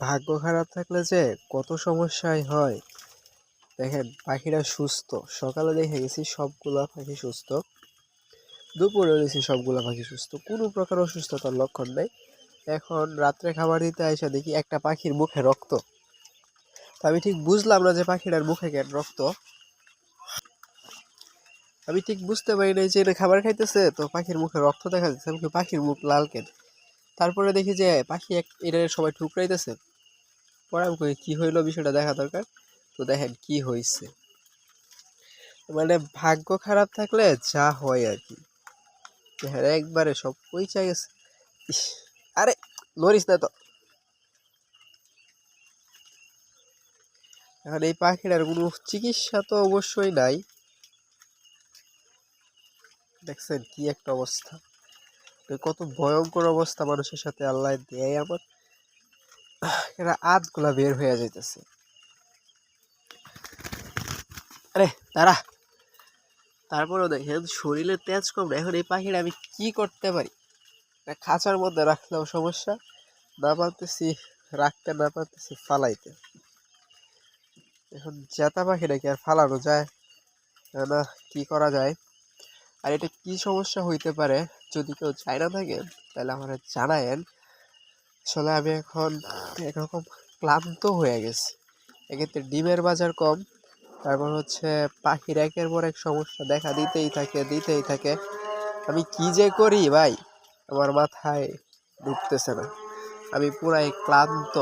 ভাগ্য খারাপ থাকলে যে কত সমস্যাই হয়। দেখেন, পাখিরা সুস্থ। সকালে দেখে গেছি সবগুলা পাখি সুস্থ। দুপুরে দেখছি সবগুলা পাখি সুস্থ। কোনো প্রকার অসুস্থতার লক্ষণ নেই। এখন রাত্রে খাবার দিতে আইসা দেখি একটা পাখির মুখে রক্ত। আমি ঠিক বুঝলাম না যে পাখিটার মুখে কেন রক্ত। আমি ঠিক বুঝতে পারি নাই যে এটা খাবার খাইতেছে, তো পাখির মুখে রক্ত দেখা যাচ্ছে। পাখির মুখ লাল কেন? তারপরে দেখি যে পাখি এক, এটা সবাই ঠুকরাইতেছে। পরে আমি কি হইল বিষয়টা দেখা দরকার। তো দেখেন কি হয়েছে মানে ভাগ্য খারাপ থাকলে যা হয় আর কি। দেখেন একবারে সব পইচা গেছে। আরে নড়িস না তো। এখন এই পাখিটার কোনো চিকিৎসা তো অবশ্যই নাই। দেখছেন কি একটা অবস্থা। কত ভয়ঙ্কর অবস্থা মানুষের সাথে আল্লাহ দেয় আমার এরা আধগুলা বের হয়ে যাইতেছে। আরে তারা তারপরেও দেখেন শরীরে তেজ কম না এখন এই পাখিটা আমি কি করতে পারি? খাঁচার মধ্যে রাখলেও সমস্যা, না পারতেছি রাখতে, না পারতেছি ফালাইতে। এখন জেতা পাখিটা কি আর ফালানো যায় না, কি করা যায়? আর এটা কি সমস্যা হইতে পারে? যদি কেউ চায় না থাকে, তাহলে আমার জানায়েন। আসলে আমি এখন, একরকম ক্লান্ত হয়ে গেছি। এক্ষেত্রে ডিমের বাজার কম। তারপর হচ্ছে পাখির একের পর এক সমস্যা দেখা দিতেই থাকে দিতেই থাকে। আমি কি যে করি ভাই? আমার মাথায় ঢুকতেছে না। আমি পুরাই ক্লান্ত।